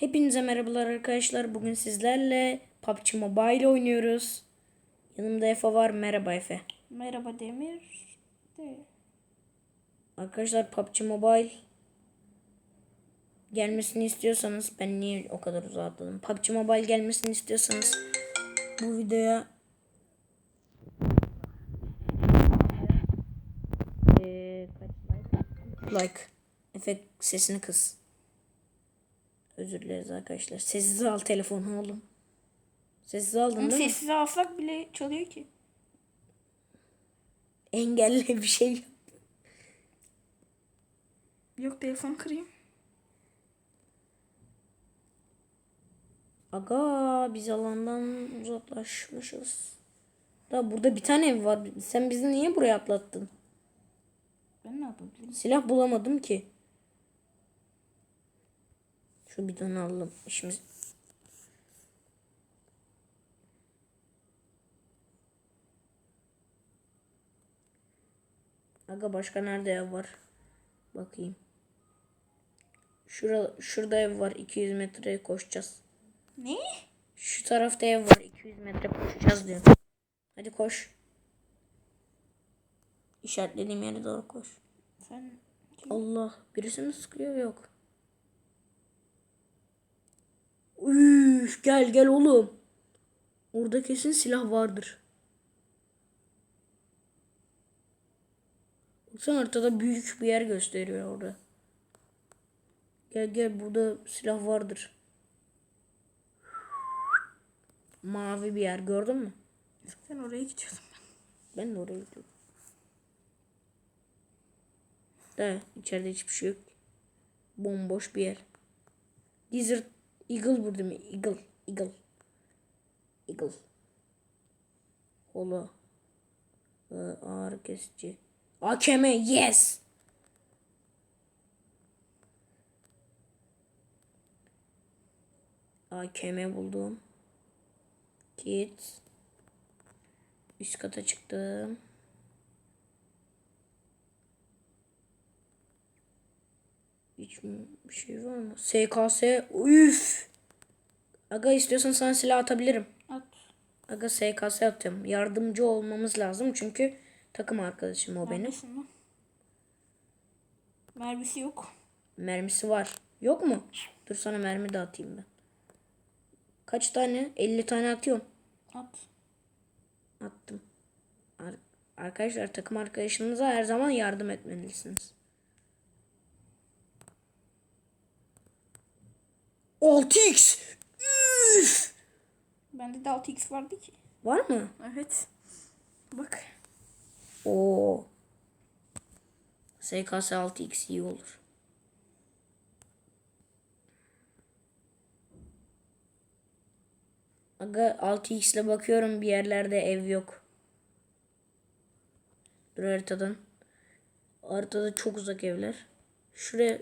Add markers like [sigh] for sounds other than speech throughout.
Hepinize merhabalar arkadaşlar. Bugün sizlerle PUBG Mobile oynuyoruz. Yanımda Efe var. Merhaba Efe. Merhaba Demir. De. Arkadaşlar PUBG Mobile gelmesini istiyorsanız ben niye o kadar uzatladım? PUBG Mobile gelmesini istiyorsanız bu videoya Ee? Like. Efe sesini kıs. Özür dileriz arkadaşlar. Sessiz al telefonu oğlum. Sessiz aldın değil mi? Sessize alsak bile çalıyor ki. Engelle bir şey yap. Yok telefon kırayım. Aga biz alandan uzaklaşmışız. Da burada bir tane ev var. Sen bizi niye buraya atlattın? Ben ne yapabilirim? Silah bulamadım ki. Şu bidonu alalım. İşimiz... Aga başka nerede ev var? Bakayım. Şura, şurada ev var. 200 metreye koşacağız. Ne? Şu tarafta ev var. 200 metre koşacağız diyor. Hadi koş. İşaretlediğim yere doğru koş. Sen kim? Allah. Birisi mi sıkıyor? Yok. Üf, gel gel oğlum. Orada kesin silah vardır. Baksana haritada büyük bir yer gösteriyor orada. Gel gel burada silah vardır. Mavi bir yer gördün mü? Sen oraya gidiyordun. Ben de oraya gidiyorum. Da içeride hiçbir şey yok. Bomboş bir yer. Desert Eagle burada mı? Eagle. Eagle. Eagle. Holo. Ee, ağrı kesici. AKM yes. AKM buldum. Kit. Üst kata çıktım. Hiç bir şey var mı? SKS. Üf. Aga istiyorsan sana silah atabilirim. At. Aga SKS atıyorum. Yardımcı olmamız lazım çünkü takım arkadaşım o benim. Neredesin? Mermisi yok. Mermisi var. Yok mu? Dur sana mermi de atayım ben. Kaç tane? 50 tane atıyorum. At. Attım. Ar- arkadaşlar takım arkadaşınıza her zaman yardım etmelisiniz. 6x. Üf! Bende de 6x vardı ki. Var mı? Evet. Bak. Oo. SKS 6x iyi olur. Aga 6x ile bakıyorum bir yerlerde ev yok. Dur haritadan. Haritada çok uzak evler. Şuraya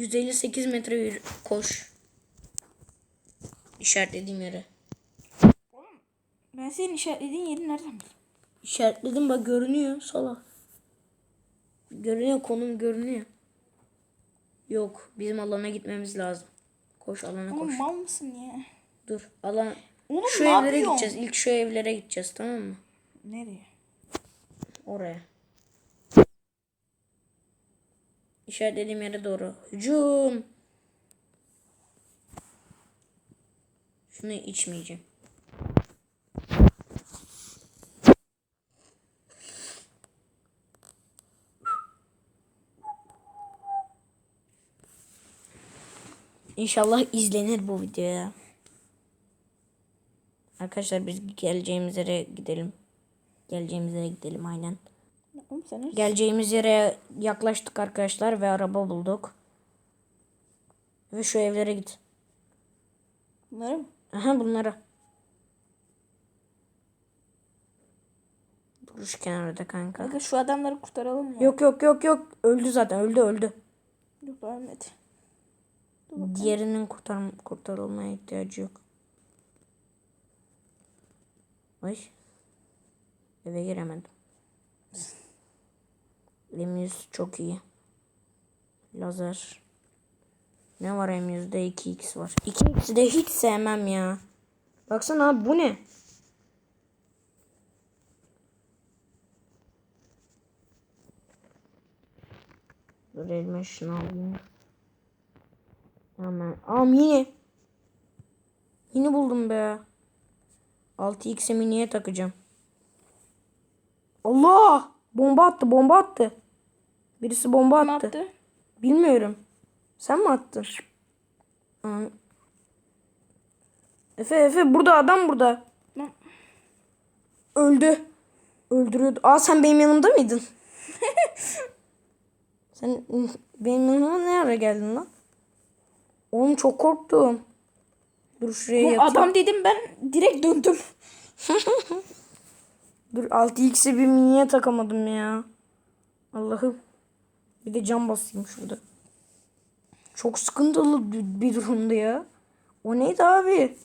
158 metre yürü, koş. İşaretlediğim yere. Ben senin işaretlediğin yeri nereden bileyim? İşaretledim bak görünüyor salak. Görünüyor konum görünüyor. Yok bizim alana gitmemiz lazım. Koş alana koş. Oğlum mal mısın ya? Dur alan. Oğlum Şu evlere yapıyorsun? gideceğiz. İlk şu evlere gideceğiz tamam mı? Nereye? Oraya. İşaretlediğim yere doğru. Hücum. Şunu içmeyeceğim. İnşallah izlenir bu videoya. Arkadaşlar biz geleceğimiz yere gidelim. Geleceğimiz yere gidelim aynen. Oğlum sen? Geleceğimiz yere yaklaştık arkadaşlar ve araba bulduk. Ve şu evlere git. Bunları mı? Aha bunlara. Dur şu kenarda kanka. Kanka şu adamları kurtaralım ya. Yok yok yok yok. Öldü zaten öldü öldü. Yok ölmedi. Diğerinin kurtar kurtarılmaya ihtiyacı yok. Ay. Eve giremedim. [laughs] Yüz çok iyi. Lazer. Ne var M100'de 2x var. 2x'i de hiç sevmem ya. Baksana abi bu ne? Dur elime şunu alayım. Hemen. Aa mini. Mini buldum be. 6x'e miniye takacağım. Allah! Bomba attı, bomba attı. Birisi bomba Ne attı. yaptı? Bilmiyorum. Sen mi attın? Aa. Efe Efe burada adam burada. Lan. Öldü. Öldürüyordu. Aa sen benim yanımda mıydın? [laughs] sen benim yanıma ne ara geldin lan? Oğlum çok korktum. Dur şuraya Bu yatayım. adam dedim ben direkt döndüm. [laughs] Dur 6x'i bir miniye takamadım ya. Allah'ım. Bir de cam basayım şurada. Çok sıkıntılı bir durumdu ya. O neydi abi?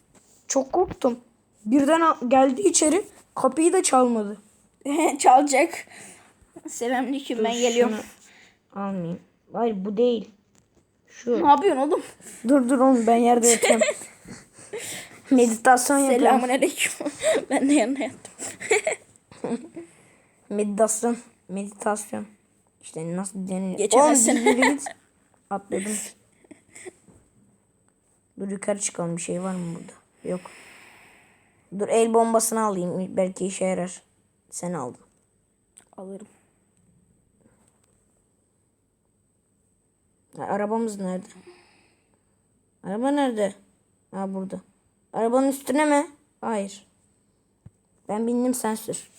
Çok korktum. Birden geldi içeri. Kapıyı da çalmadı. [laughs] Çalacak. Selamünaleyküm ben geliyorum. şunu Almayayım. Hayır bu değil. Şu. Ne yapıyorsun oğlum? Dur dur oğlum ben yerde yatıyorum. [laughs] Meditasyon yapıyorum. Selamünaleyküm. [laughs] ben de yanına yattım. Meditasyon. Meditasyon. İşte nasıl denir? Geçemezsin. Oğlum, git. [laughs] Atladım. Dur yukarı çıkalım. Bir şey var mı burada? Yok. Dur el bombasını alayım. Belki işe yarar. Sen aldın. Alırım. Ha, arabamız nerede? Araba nerede? Ha burada. Arabanın üstüne mi? Hayır. Ben bindim sen sür.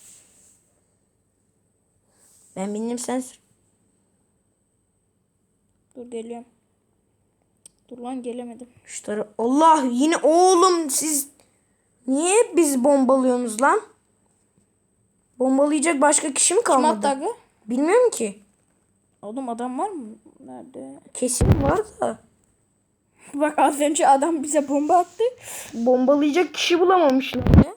Ben bindim sen sür. Dur geliyorum. Dur lan gelemedim. Şu tara- Allah yine oğlum siz niye bizi bombalıyorsunuz lan? Bombalayacak başka kişi mi Kim kalmadı? attı aga? Bilmiyorum ki. Oğlum adam var mı? Nerede? Kesin var da. [laughs] Bak az önce adam bize bomba attı. Bombalayacak kişi bulamamışlar ya.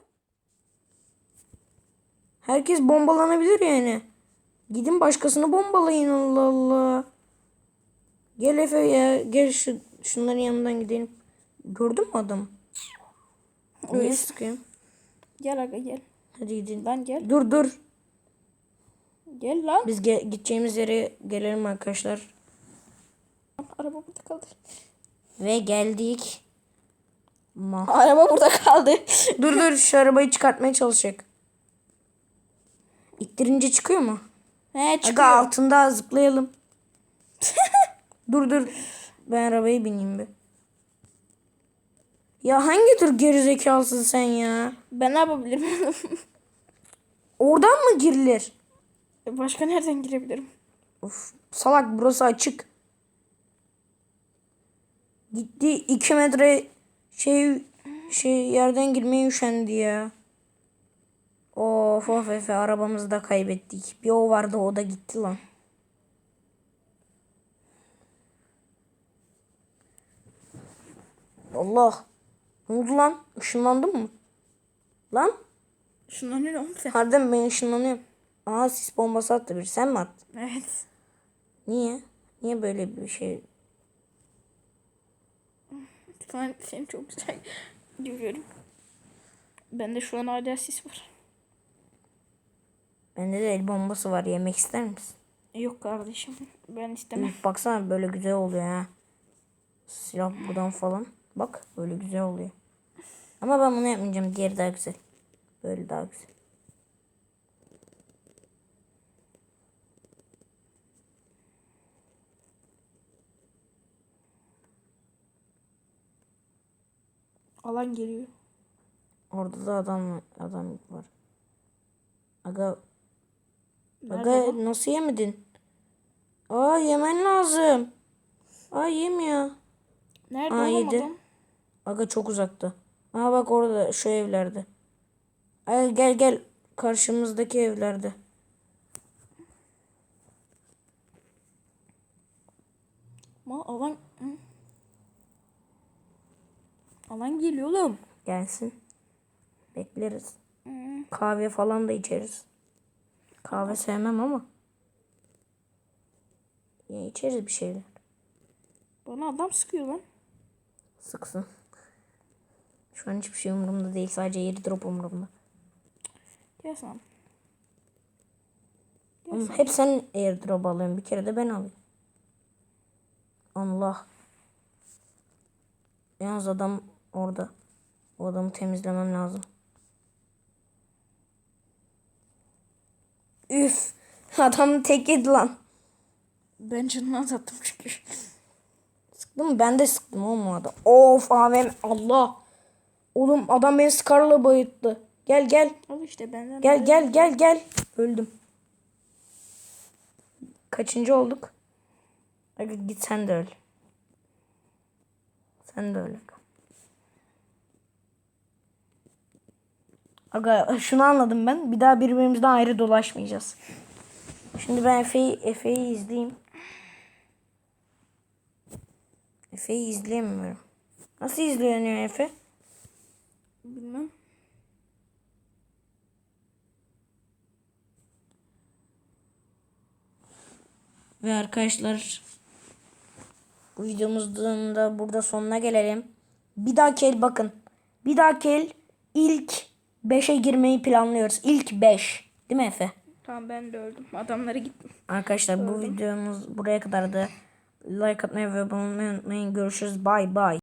Herkes bombalanabilir yani. Gidin başkasını bombalayın Allah Allah. Gel Efe ya. Gel şu, şunların yanından gidelim. Gördün mü adamı? Niye Evet. sıkıyorsun? Gel aga gel. Hadi gidin. Lan gel. Dur dur. Gel lan. Biz ge- gideceğimiz yere gelelim arkadaşlar. Araba burada kaldı. Ve geldik. Ma [laughs] Araba burada kaldı. [laughs] dur dur şu arabayı çıkartmaya çalışacak. İttirince çıkıyor mu? He Aga çıkıyor. altında zıplayalım. Dur dur. Ben arabaya bineyim bir. Ya hangi tür gerizekalısın sen ya? Ben ne yapabilirim? [laughs] Oradan mı girilir? Başka nereden girebilirim? Of, salak burası açık. Gitti 2 metre şey şey yerden girmeye üşendi ya. Of of Efe arabamızı da kaybettik. Bir o vardı o da gitti lan. Allah. Ne oldu lan? Işınlandın mı? Lan? Ne oğlum sen? Harbiden ben ışınlanıyorum. Aa sis bombası attı bir. Sen mi attın? Evet. Niye? Niye böyle bir şey? Şu an seni çok güzel görüyorum. Bende şu an hala sis var. Bende de el bombası var. Yemek ister misin? Yok kardeşim. Ben istemem. Baksana böyle güzel oluyor ha. Silah buradan falan. Bak böyle güzel oluyor. Ama ben bunu yapmayacağım. Diğeri daha güzel. Böyle daha güzel. Alan geliyor. Orada da adam. Adam var. Aga, Nerede aga bu? nasıl yemedin? Aa yemen lazım. Aa yemiyor. Nerede Aa, yedi. adam? Aga çok uzakta. Aa bak orada şu evlerde. Ay gel gel karşımızdaki evlerde. Ma alan... Hı? Alan geliyor oğlum. Gelsin. Bekleriz. Kahve falan da içeriz. Kahve sevmem ama. Ya içeriz bir şeyler. Bana adam sıkıyor lan. Sıksın. Şu an hiçbir şey umurumda değil. Sadece yeri drop umurumda. Sen. Oğlum hep sen airdrop alıyorsun. Bir kere de ben alayım. Allah. Yalnız adam orada. O adamı temizlemem lazım. Üf. [laughs] Adam tek yedi lan. Ben canını azalttım çünkü. Sıktım mı? Ben de sıktım oğlum o adam. Of AVM. Allah. Oğlum adam beni Scar'la bayılttı. Gel gel. Al işte benden. Gel gel gel gel. Öldüm. Kaçıncı olduk? Aga git sen de öl. Sen de öl. Aga. Aga şunu anladım ben. Bir daha birbirimizden ayrı dolaşmayacağız. Şimdi ben Efe'yi Efe'yi izleyeyim. Efe'yi izleyemiyorum. Nasıl izleniyor Efe? Bilmem. Ve arkadaşlar bu videomuzun da burada sonuna gelelim. Bir dahaki el bakın. Bir dahaki el ilk 5'e girmeyi planlıyoruz. İlk 5. Değil mi Efe? Tamam ben de öldüm. Adamlara gittim. Arkadaşlar bu videomuz buraya kadardı. Like atmayı ve abone olmayı unutmayın. Görüşürüz. Bye bye.